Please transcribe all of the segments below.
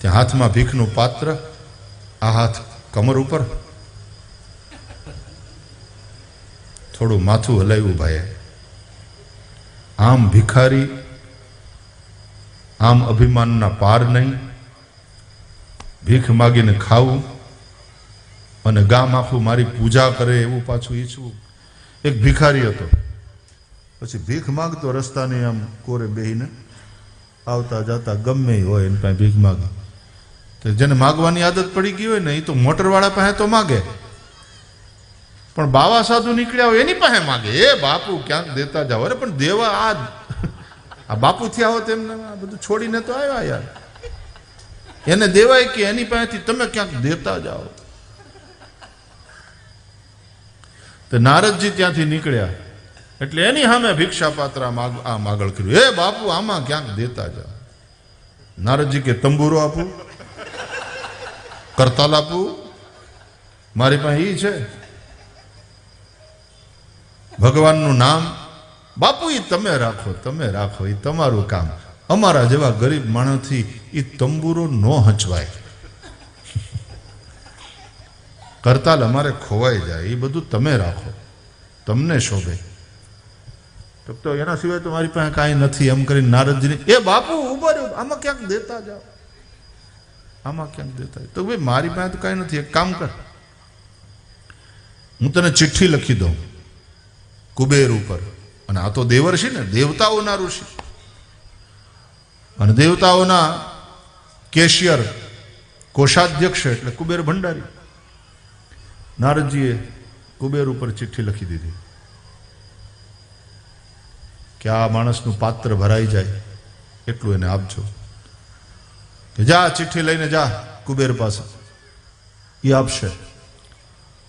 ત્યાં હાથમાં ભીખનું પાત્ર આ હાથ કમર ઉપર? થોડું માથું હલાવ્યું ભાઈએ. આમ ભિખારી, આમ અભિમાનના પાર નહીં. ભીખ માગીને ખાવું અને ગામ આખું મારી પૂજા કરે એવું પાછું ઈચ્છવું. એક ભિખારી હતો. પછી ભીખ માગતો રસ્તાની આમ કોરે બેહીને. આવતા જતા ગમે હોય એને કાંઈ ભીખ માગે. જેને માગવાની આદત પડી ગઈ હોય ને એ તો મોટરવાળા પાસે તો માગે. પણ બાવા સાધુ નીકળ્યા હોય, એની પાસે માગે. એ બાપુ ક્યાંક દેતા જાઓ અરે, પણ દેવા આ આ બાપુ થયા હો તેમને આ બધું છોડીને તો આવ્યા યાર. એને દેવાય કે એની પાસેથી તમે ક્યાંક દેતા જાઓ. તો નારદજી ત્યાંથી નીકળ્યા. એટલે એની સામે ભિક્ષા પાત્ર આમ માગણ કર્યું. એ બાપુ આમાં ક્યાંક દેતા જાઓ. નારદજી કે, તંબુરો આપું. કરતાલ આપું? મારી પાસે એ છે. ભગવાનનું નામ. બાપુ એ તમે રાખો તમે રાખો એ તમારું કામ. અમારા જેવા ગરીબ માણસથી એ તંબુરો ન હચવાય. કરતાલ અમારે ખોવાઈ જાય એ બધું તમે રાખો. તમને શોભે. તો એના સિવાય તો મારી પાસે કાંઈ નથી. એમ કરીને નારદજીને, એ બાપુ, ઊભો રહ્યો આમાં ક્યાંક દેતા જાઓ. આમાં કેમ દેતા. તો ભાઈ, મારી પાસે તો કાંઈ નથી. એક કામ કર. હું તને ચિઠ્ઠી લખી દઉં કુબેર ઉપર. અને આ તો દેવર્ષિ ને, દેવતાઓના ઋષિ. અને દેવતાઓના કેશિયર, કોષાધ્યક્ષ એટલે કુબેર ભંડારી. નારદજીએ કુબેર ઉપર ચિઠ્ઠી લખી દીધી. કે આ માણસનું પાત્ર ભરાઈ જાય, એટલું એને આપજો. જા, ચિઠ્ઠી લઈને જા, કુબેર પાસે. એ આપશે.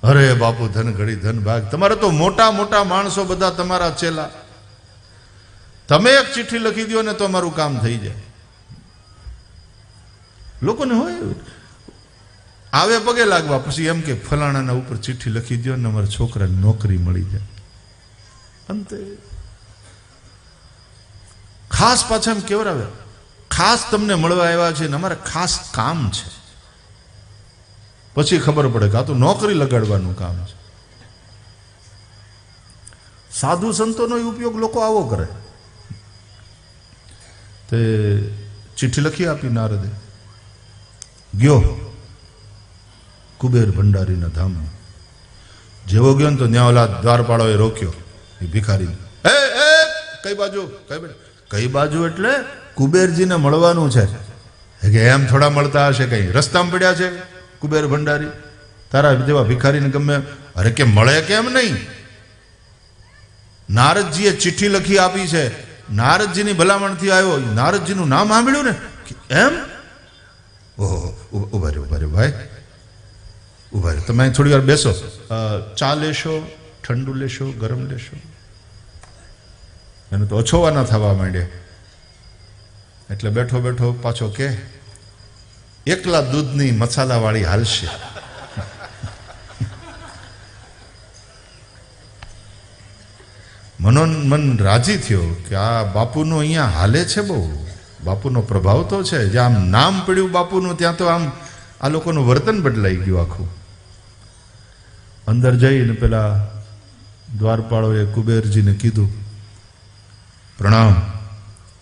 અરે બાપુ, ધન ઘડી, ધન ભાગ. તમારે તો મોટા મોટા માણસો બધા તમારા ચેલા તમે એક ચિઠ્ઠી લખી દો ને તો અમારું કામ થઈ જાય. લોકોને હોય આવે પગે લાગવા, પછી એમ કે ફલાણાના ઉપર ચિઠ્ઠી લખી દો ને અમારા છોકરાને નોકરી મળી જાય. અંતે. ખાસ પાછા એમ કેવરાવે. ખાસ તમને મળવા આવ્યા છે ને અમારે ખાસ કામ છે. પછી ખબર પડે કે આ તો નોકરી લગાડવાનું કામ છે. સાધુ સંતોનો ઉપયોગ લોકો આવો કરે. તે ચિઠ્ઠી લખી આપી નારદે. ગયો કુબેર ભંડારીના ધામ જેવો ગયો ને તો ન્યાવલા દ્વારપાળોએ રોક્યો. એ ભિખારી એ એ, કઈ બાજુ? કઈ બાજુ? કઈ બાજુ એટલે કુબેરજીને મળવાનું છે. કે એમ થોડા મળતા હશે કઈ. રસ્તામાં પડ્યા છે કુબેર ભંડારી. તારા જેવા ભિખારીને ગમે. અરે કે મળે કેમ નહીં? નારદજીએ ચિઠ્ઠી લખી આપી છે. નારદજીની ભલામણથી આવ્યો. નારદજીનું નામ સાંભળ્યું ને? એમ? ઓહો, ઊભા રહ્યો ઊભા રહ્યો ભાઈ. ઊભા રહ્યો તમે થોડી વાર બેસો. ચા લેશો, ઠંડુ લેશો, ગરમ લેશો? એને તો ઓછોવાના થવા માંડ્યા એટલે બેઠો બેઠો પાછો કે, એકલા દૂધની મસાલાવાળી હાલશે. મનોમન રાજી થયો કે આ બાપુનો અહીંયા હાલે છે બહુ. બાપુનો પ્રભાવ તો છે. જ્યાં આમ નામ પડ્યું બાપુનું, ત્યાં તો આમ આ લોકોનું વર્તન બદલાઈ ગયું આખું. અંદર જઈને પેલા દ્વારપાળોએ કુબેરજીને કીધું પ્રણામ.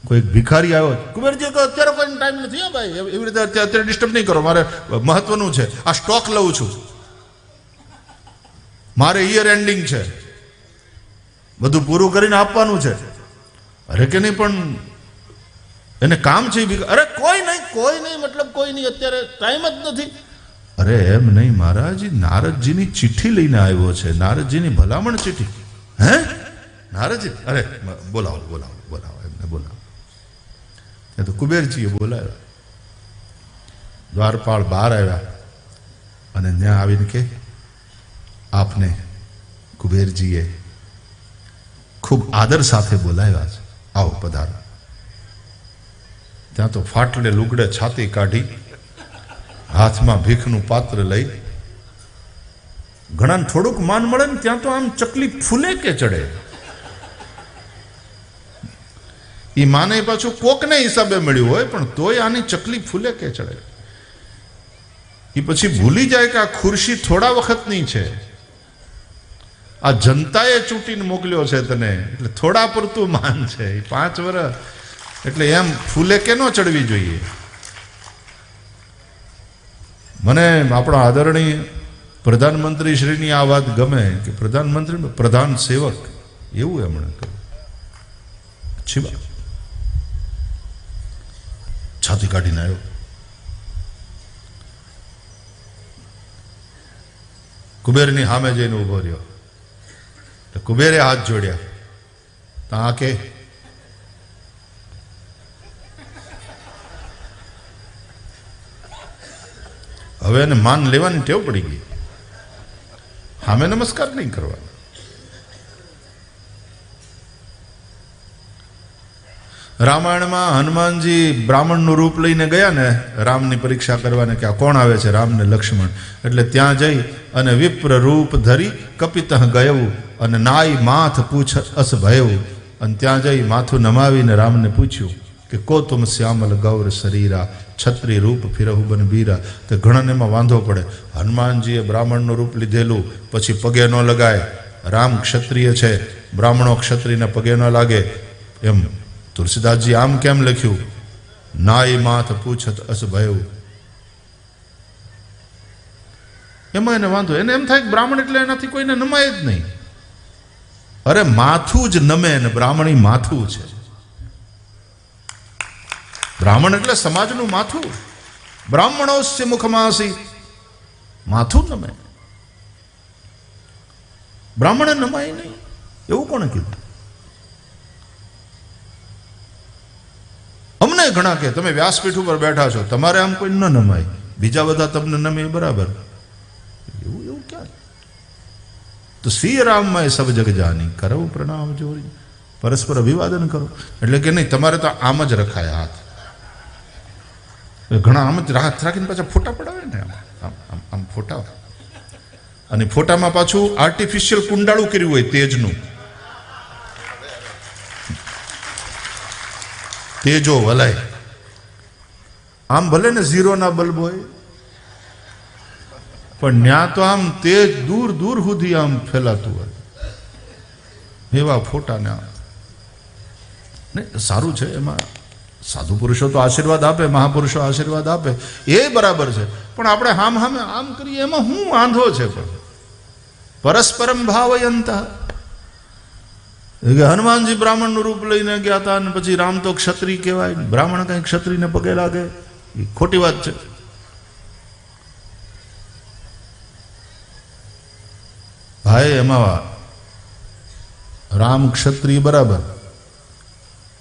કોઈ એક ભિખારી આવ્યો કુબેરજી કહો અત્યારે કોઈ ટાઈમ નથી ભાઈ? એવી રીતે અત્યારે ડિસ્ટર્બ નહીં કરો. મારે મહત્વનું છે. આ સ્ટોક લઉં છું. મારે ઈયર એન્ડિંગ છે. બધું પૂરું કરીને આપવાનું છે. અરે કે નહીં, પણ એને કામ છે અરે કોઈ નહીં કોઈ નહીં, મતલબ કોઈ નહીં. અત્યારે ટાઈમ જ નથી. અરે એમ નહીં, મહારાજ. નારદજીની ચિઠ્ઠી લઈને આવ્યો છે. નારદજીની ભલામણ ચિઠ્ઠી. હે? નારદજી, અરે, બોલાવો બોલાવો બોલાવો, એમને બોલાવો. ત્યાં તો કુબેરજીએ બોલાવ્યા. દ્વારપાળ બહાર આવ્યા અને ત્યાં આવીને કે, આપને કુબેરજીએ ખૂબ આદર સાથે બોલાવ્યા છે. આવો પધારો. ત્યાં તો ફાટલે લુગડે છાતી કાઢી, હાથમાં ભીખનું પાત્ર લઈ, ઘણાને થોડુંક માન મળે ને ત્યાં તો આમ ચકલી ફૂલે કે ચડે. એ માને પાછું કોકને હિસાબે મળ્યું હોય, પણ તોય આની ચકલી ફૂલે કે ચડે. એ પછી ભૂલી જાય કે આ ખુરશી થોડા વખતની છે. આ જનતાએ ચૂંટીને મોકલ્યો છે તને, એટલે થોડા પૂરતું માન છે. એ પાંચ વર્ષ એટલે એમ ફૂલે કે ન ચડવી જોઈએ. મને આપણા આદરણીય પ્રધાનમંત્રી શ્રીની આ વાત ગમે કે પ્રધાનમંત્રી, પ્રધાન સેવક, એવું એમણે કહ્યું. વાત છાતી કાઢીને આવ્યો. કુબેરની સામે જઈને ઊભો રહ્યો. તો કુબેરે હાથ જોડ્યા. તો આ કે? હવે એને માન લેવાની ટેવ પડી ગઈ. સામે નમસ્કાર નહીં કરવાના. રામાયણમાં હનુમાનજી બ્રાહ્મણનું રૂપ લઈને ગયા ને, રામની પરીક્ષા કરવાને કે આ કોણ આવે છે? રામ ને લક્ષ્મણ. એટલે ત્યાં જઈ અને વિપ્ર રૂપ ધરી કપિતઃ ગયું અને નાય માથ પૂછ અસ ભયવું. અને ત્યાં જઈ માથું નમાવીને રામને પૂછ્યું કે, કો તુમ શ્યામલ ગૌર શરીરા? છત્રી રૂપ ફિરહુ બન બીરા? તે ઘણાને એમાં વાંધો પડે. હનુમાનજીએ બ્રાહ્મણનું રૂપ લીધેલું, પછી પગે ન લગાય. રામ ક્ષત્રિય છે. બ્રાહ્મણો ક્ષત્રિયને પગે ન લાગે. એમ. તુલસીદાસજી આમ કેમ લખ્યું? નાય માથ પૂછત અસ ભયો. એમાં એને વાંધો, એને એમ થાય કે બ્રાહ્મણ એટલે એનાથી કોઈને નમાય જ નહીં. અરે માથું જ નમે ને બ્રાહ્મણી માથું છે. બ્રાહ્મણ એટલે સમાજનું માથું. બ્રાહ્મણોસ્ય મુખમાસી. માથું નમે. બ્રાહ્મણે નમાય નહીં. એવું કોણે કીધું? અમને ઘણા કે, તમે વ્યાસપીઠ ઉપર બેઠા છો, તમારે આમ કોઈ ન નમાય. બીજા બધા તમને નમે બરાબર. એવું એવું ક્યાં? તો શ્રી રામમાં સબ જગ જાની કરવું પ્રણામ જોરી, પરસ્પર અભિવાદન કરો. એટલે કે નહીં, તમારે તો આમ જ રખાય હાથ. ઘણા આમ જ હાથ રાખીને પાછા ફોટા પડાવે ને આમ આમ આમ ફોટા. અને ફોટામાં પાછું આર્ટિફિશિયલ કુંડાળું કર્યું હોય તેજનું. તેજો વલાય આમ ભલે ને ઝીરોના બલ્બ હોય, પણ ન્યા તો આમ તેજ દૂર દૂર સુધી આમ ફેલાતું હોય. એવા ફોટા ને ને સારું છે એમાં. સાધુ પુરુષો તો આશીર્વાદ આપે, મહાપુરુષો આશીર્વાદ આપે. એ બરાબર છે. પણ આપણે હામ હામે આમ કરીએ, એમાં શું વાંધો છે પણ? પરસ્પરમ ભાવયંતા. હનુમાનજી બ્રાહ્મણનું રૂપ લઈને ગયા હતા અને પછી રામ તો ક્ષત્રિય કહેવાય. બ્રાહ્મણ કઈ ક્ષત્રિયને પગે લાગે. એ ખોટી વાત છે. ભાઈ, એમાં રામ ક્ષત્રિય બરાબર.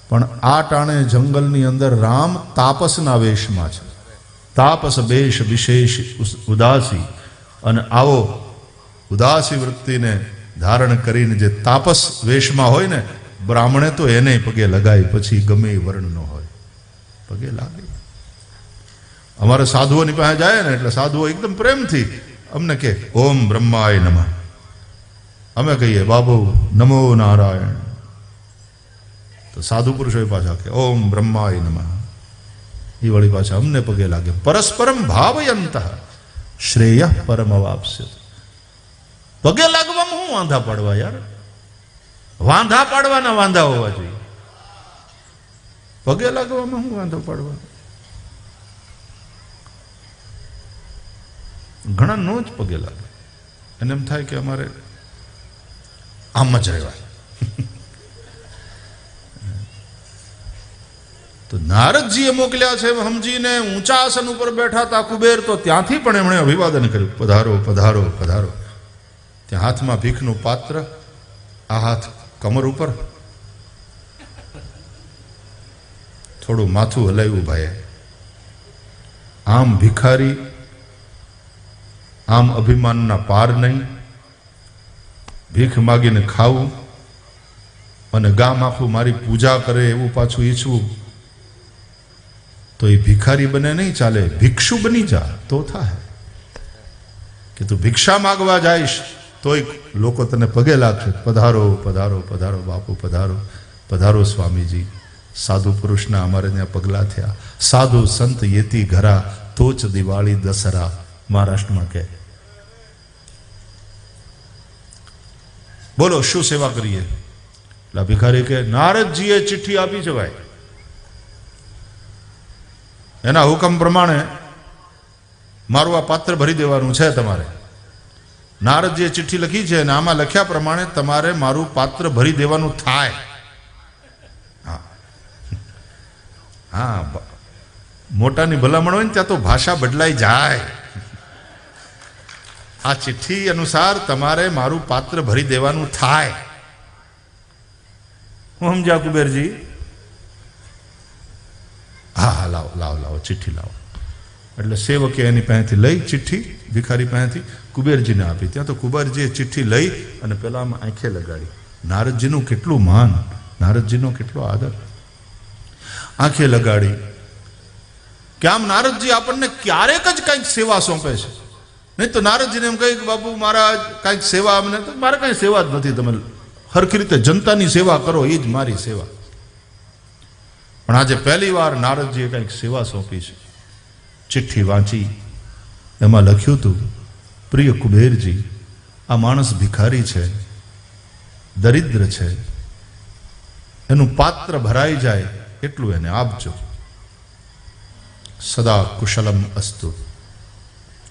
પણ આ ટાણે જંગલની અંદર રામ તાપસના વેશમાં છે. તાપસ, વેશ, વિશેષ ઉદાસી. અને આવો ઉદાસી વૃત્તિને ધારણ કરીને જે તાપસ વેશમાં હોય ને, બ્રાહ્મણે તો એને પગે લગાય, પછી ગમે વર્ણનો હોય. પગે લાગે. અમારે સાધુઓની પાસે જાય ને, એટલે સાધુઓ એકદમ પ્રેમથી અમને કે ઓમ બ્રહ્માય નમ. અમે કહીએ, બાબુ, નમો નારાયણ. તો સાધુ પુરુષો પાછા કે ઓમ બ્રહ્માય નમઃ. એ વળી પાછા અમને પગે લાગે. પરસ્પરમ ભાવયંત, શ્રેય પરમ અવાપ્સ્ય પગે હું વાંધા પાડવા યાર? વાંધા પાડવાના વાંધા હોવા જોઈએ. પગે લાગવામાં હું વાંધો પાડવાનો ઘણા નો જ પગે લાગે. અને એમ થાય કે અમારે આમ જ રહેવાય તો નારદજીએ મોકલ્યા છે સમજીને ઊંચા આસન ઉપર બેઠા હતા કુબેર, તો ત્યાંથી પણ એમણે અભિવાદન કર્યું. પધારો પધારો પધારો. ત્યાં હાથમાં ભીખનું પાત્ર આ હાથ કમર ઉપર? થોડું માથું હલાવ્યું ભાઈએ. આમ ભિખારી, આમ અભિમાનના પાર નહીં. ભીખ માગીને ખાવું અને ગામ આખું મારી પૂજા કરે એવું પાછું ઈચ્છવું, તો એ ભિખારી બને નહીં ચાલે, ભિક્ષુ બની જા, તો થાય કે તું ભિક્ષા માગવા જઈશ તોય લોકો તને પગે લાગશે. પધારો પધારો પધારો, બાપુ, પધારો. પધારો સ્વામીજી. સાધુ પુરુષના અમારે ત્યાં પગલા થયા. સાધુ સંત યેતી ઘરા, તોચ દિવાળી દસરા મહારાષ્ટ્રમાં કહે. બોલો, શું સેવા કરીએ? એટલે ભિખારી કે નારદજીએ ચિઠ્ઠી આપી છે ભાઈ. એના હુકમ પ્રમાણે મારું આ પાત્ર ભરી દેવાનું છે તમારે. નારદજીએ ચિઠ્ઠી લખી છે અને આમાં લખ્યા પ્રમાણે તમારે મારું પાત્ર ભરી દેવાનું થાય. હા. હા મોટાની ભલામણ હોય ને ત્યાં તો ભાષા બદલાઈ જાય. આ ચિઠ્ઠી અનુસાર તમારે મારું પાત્ર ભરી દેવાનું થાય. હું સમજ્યા, કુબેરજી? હા હા, લાવો લાવો લાવો, ચિઠ્ઠી લાવો. એટલે સેવકે એની પાસેથી લઈ ચિઠ્ઠી ભિખારી પાસેથી. કુબેરજીને આપી. ત્યાં તો કુબેરજીએ ચિઠ્ઠી લઈ અને પેલામાં આંખે લગાડી. નારદજીનું કેટલું માન, નારદજીનો કેટલો આદર. આંખે લગાડી. કે આમ નારદજી આપણને ક્યારેક જ કંઈક સેવા સોંપે છે. નહીં તો નારદજીને એમ કહ્યું કે બાપુ મારા કાંઈક સેવા અમને તો મારે કાંઈ સેવા જ નથી. તમે હરખી રીતે જનતાની સેવા કરો, એ જ મારી સેવા. પણ આજે પહેલી વાર નારદજીએ કંઈક સેવા સોંપી છે. ચિઠ્ઠી વાંચી. એમાં લખ્યું હતું પ્રિય કુબેરજી, આ માણસ ભિખારી છે, દરિદ્ર છે. એનું પાત્ર ભરાઈ જાય એટલું એને આપજો. સદા કુશલમ અસ્તુ,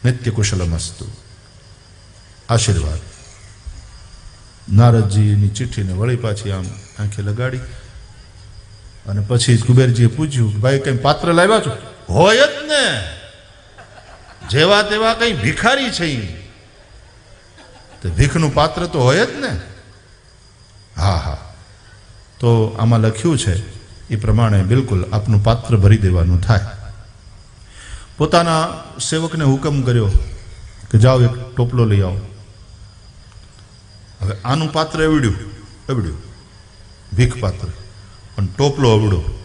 નિત્ય કુશલમ અસ્તુ. આશીર્વાદ. નારદજીની ચિઠ્ઠીને વળી પાછી આમ આંખે લગાડી અને પછી કુબેરજીએ પૂછ્યું, ભાઈ, કંઈ પાત્ર લાવ્યા છો? હોય જ ને. જેવા તેવા કઈ ભિખારી છે તો ભીખનું પાત્ર તો હોય જ ને? હા હા. તો આમાં લખ્યું છે, એ પ્રમાણે બિલકુલ આપનું પાત્ર ભરી દેવાનું થાય. પોતાના સેવકને હુકમ કર્યો કે જાઓ એક ટોપલો લઈ આવો. હવે આનું પાત્ર એવડ્યું એવડ્યું ભીખ પાત્ર. પણ ટોપલો અવડો.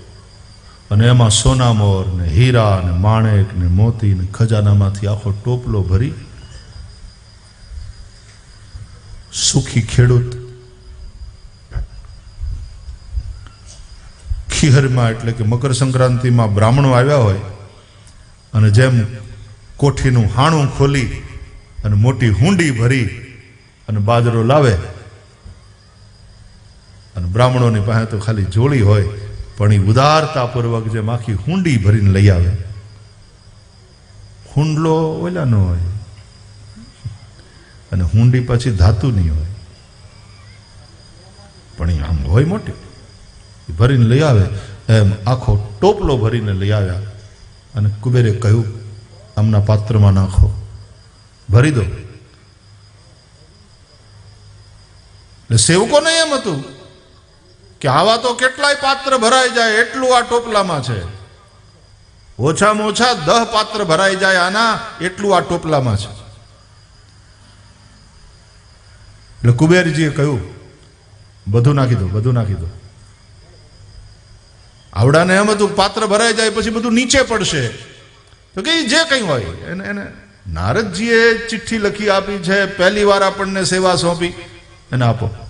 અને એમાં સોનામોર ને હીરા ને માણેક ને મોતી ને ખજાનામાંથી આખો ટોપલો ભરી સુખી ખેડૂત. ખીહરમાં એટલે કે મકર સંક્રાંતિમાં બ્રાહ્મણો આવ્યા હોય અને જેમ કોઠીનું હાણું ખોલી અને મોટી હુંડી ભરી અને બાજરો લાવે અને બ્રાહ્મણોની પાસે તો ખાલી જોડી હોય પણ એ ઉદારતાપૂર્વક જેમ આખી હુંડી ભરીને લઈ આવે. હુંડલો ઓલા ન હોય. અને હુંડી પછી ધાતુની હોય. પણ એ આમ હોય મોટી. એ ભરીને લઈ આવે. એમ આખો ટોપલો ભરીને લઈ આવ્યા. અને કુબેરે કહ્યું, આમના પાત્રમાં નાખો. ભરી દો. એટલે સેવકોને એમ હતું. કે આવા તો કેટલાય પાત્ર ભરાઈ જાય, એટલું આ ટોપલામાં છે. ઓછામાં ઓછા દહ પાત્ર ભરાઈ જાય આના, એટલું આ ટોપલામાં છે. એટલે કુબેરજીએ કહ્યું, બધું નાખી દો, બધું નાખી દો. આવડાને એમ હતું પાત્ર ભરાઈ જાય, પછી બધું નીચે પડશે. તો કે જે કંઈ હોય, એને એને નારદજીએ ચિઠ્ઠી લખી આપી છે, પહેલી વાર આપણને સેવા સોંપી, એને આપો.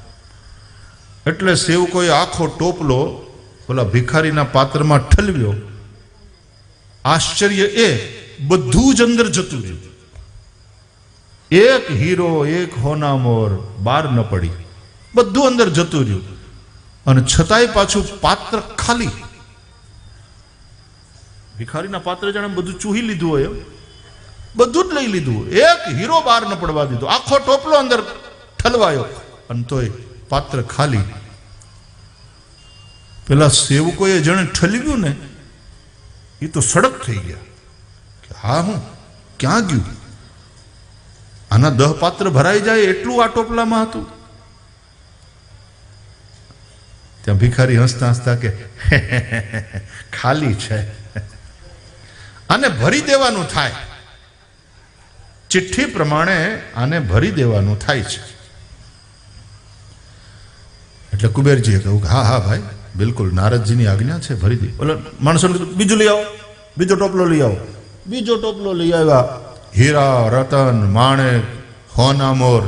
એટલે સેવકોએ આખો ટોપલો ઓલા ભિખારીના પાત્રમાં ઠલવ્યો. આશ્ચર્ય એ, બધું જ અંદર જતું રહ્યું. એક હીરો, એક હોનામોર, બાર ન પડી. બધું અંદર જતું રહ્યું. અને છતાંય પાછું પાત્ર ખાલી. ભિખારીના પાત્ર જાણે બધું ચૂહી લીધું હોય. બધું જ લઈ લીધું. એક હીરો બહાર ન પડવા દીધો. આખો ટોપલો અંદર ઠલવાયો. અને તોય પાત્ર ખાલી. પેલા સેવકોએ જેણે ઠલવ્યું ને એ તો સડક થઈ ગયા. હા હું, ક્યાં ગયું? આના દહ પાત્ર ભરાઈ જાય એટલું આ ટોપલામાં હતું. ત્યાં ભિખારી હસતા હસતા કે ખાલી છે. આને ભરી દેવાનું થાય. ચિઠ્ઠી પ્રમાણે આને ભરી દેવાનું થાય છે. એટલે કુબેરજીએ કહ્યું કે હા હા ભાઈ, બિલકુલ નારદજીની આજ્ઞા છે ભરી દી ઓલો માણસોને કીધું, બીજું લઈ આવો, બીજો ટોપલો લઈ આવો. બીજો ટોપલો લઈ આવ્યા. હીરા, રતન, માણેક, હોનામોર,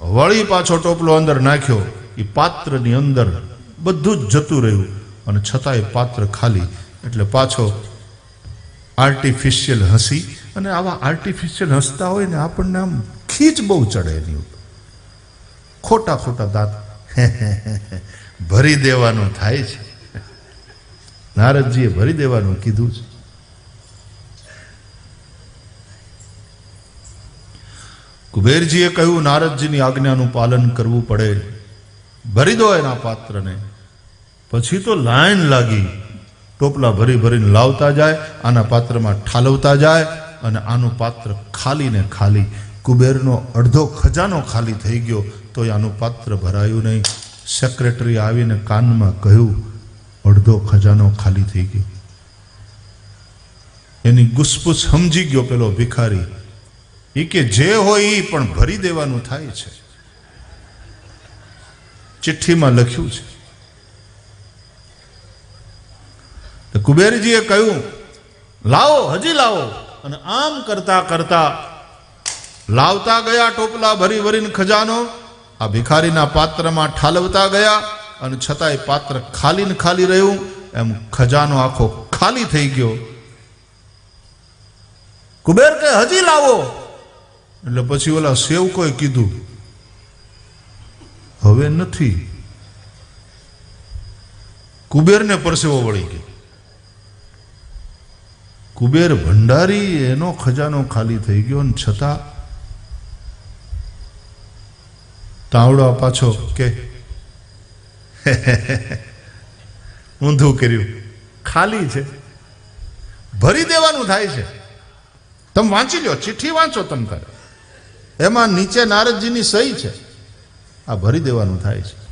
વળી પાછો ટોપલો અંદર નાખ્યો. એ પાત્રની અંદર બધું જ જતું રહ્યું. અને છતાંય પાત્ર ખાલી. એટલે પાછો આર્ટિફિશિયલ હસી. અને આવા આર્ટિફિશિયલ હસતા હોય ને આપણને આમ ખીચ બહુ ચડે એની ઉપર. ખોટા ખોટા દાંત ભરી દેવાનું થાય છે. નારદજીએ ભરી દેવાનું કીધું છે. કુબેરજીએ કહ્યું, નારદજીની આજ્ઞાનું પાલન કરવું પડે. ભરી દો એના પાત્રને. પછી તો લાઈન લાગી. ટોપલા ભરી ભરીને લાવતા જાય, આના પાત્રમાં ઠાલવતા જાય અને આનું પાત્ર ખાલી ને ખાલી. કુબેરનો અડધો ખજાનો ખાલી થઈ ગયો. તો આનું પાત્ર ભરાયું નહીં. સેક્રેટરી આવીને કાનમાં કહ્યું, અડધો ખજાનો ખાલી થઈ ગયો. એની ગુસપુસ સમજી ગયો પેલો ભિખારી. એ કે જે હોય એ પણ ભરી દેવાનું થાય છે. ચિઠ્ઠીમાં લખ્યું છે. કુબેરજીએ કહ્યું, લાવો, હજી લાવો. અને આમ કરતા કરતા લાવતા ગયા ટોપલા ભરી ભરીને ખજાનો. આ ભિખારીના પાત્રમાં ઠાલવતા ગયા અને છતાંય પાત્ર ખાલી ને ખાલી રહ્યું. એમ ખજાનો આખો ખાલી થઈ ગયો. કુબેર કે હજી લાવો. એટલે પછી ઓલા સેવકોએ કીધું, હવે નથી. કુબેરને પરસેવો વળી ગયો. કુબેર ભંડારી, એનો ખજાનો ખાલી થઈ ગયો અને છતાં તાવડો પાછો કે ઊંધું કર્યું. ખાલી છે. ભરી દેવાનું થાય છે. તમે વાંચી લો ચિઠ્ઠી વાંચો તમે તારે. એમાં નીચે નારદજીની સહી છે. આ ભરી દેવાનું થાય છે.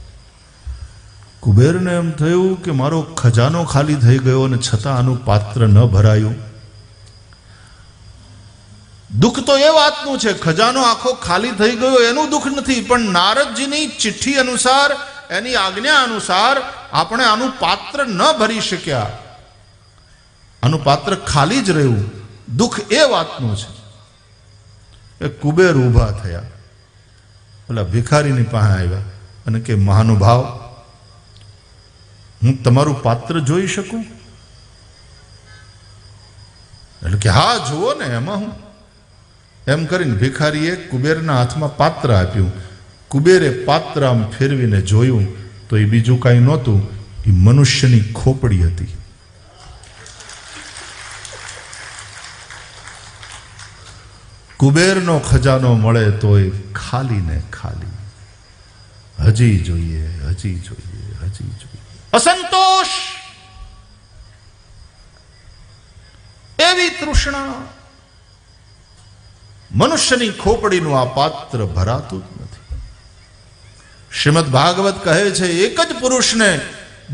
કુબેરને એમ થયું કે મારો ખજાનો ખાલી થઈ ગયો અને છતાં આનું પાત્ર ન ભરાયું. દુઃખ તો એ વાતનું છે, ખજાનો આખો ખાલી થઈ ગયો એનું દુઃખ નથી, પણ નારદજીની ચિઠ્ઠી અનુસાર, એની આજ્ઞા અનુસાર આપણે આનું પાત્ર ન ભરી શક્યા. આનું પાત્ર ખાલી જ રહ્યું. દુઃખ એ વાતનું છે. એ કુબેર ઊભા થયા. પેલા ભિખારીની પાસે આવ્યા અને કે, મહાનુભાવ, હું તમારું પાત્ર જોઈ શકું? એટલે કે, હા, જુઓ ને, એમાં હું એમ કરીને ભિખારીએ કુબેરના હાથમાં પાત્ર આપ્યું. કુબેરે પાત્ર આમ ફેરવીને જોયું તો એ બીજું કાંઈ નહોતું, એ મનુષ્યની ખોપડી હતી. કુબેરનો ખજાનો મળે તોય ખાલી ને ખાલી. હજી જોઈએ હજી જોઈએ હજી જોઈએ. અસંતોષ! એવી તૃષ્ણા મનુષ્યની ખોપડીનું આ પાત્ર ભરાતું જ નથી. શ્રીમદ ભાગવત કહે છે, એક જ પુરુષને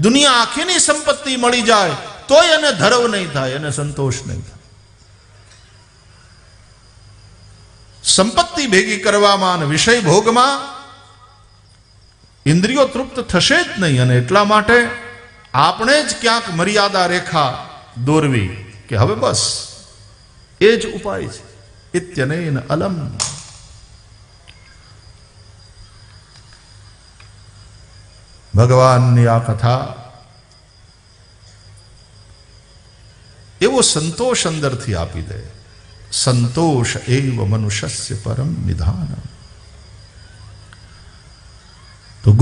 દુનિયા આખીની સંપત્તિ મળી જાય, તોય એને ધરવ નહીં થાય, એને સંતોષ નહીં થાય. સંપત્તિ ભેગી કરવામાં અને વિષય ભોગમાં ઇન્દ્રિયો તૃપ્ત થશે જ નહીં અને એટલા માટે આપણે જ ક્યાંક મર્યાદા રેખા દોરવી કે હવે બસ, એ જ ઉપાય છે. ઇત્યનેન અલમ ભગવાનની આ કથા એવો સંતોષ અંદરથી આપી દે સંતોષ એવ મનુષ્ય પરમ નિધાન તો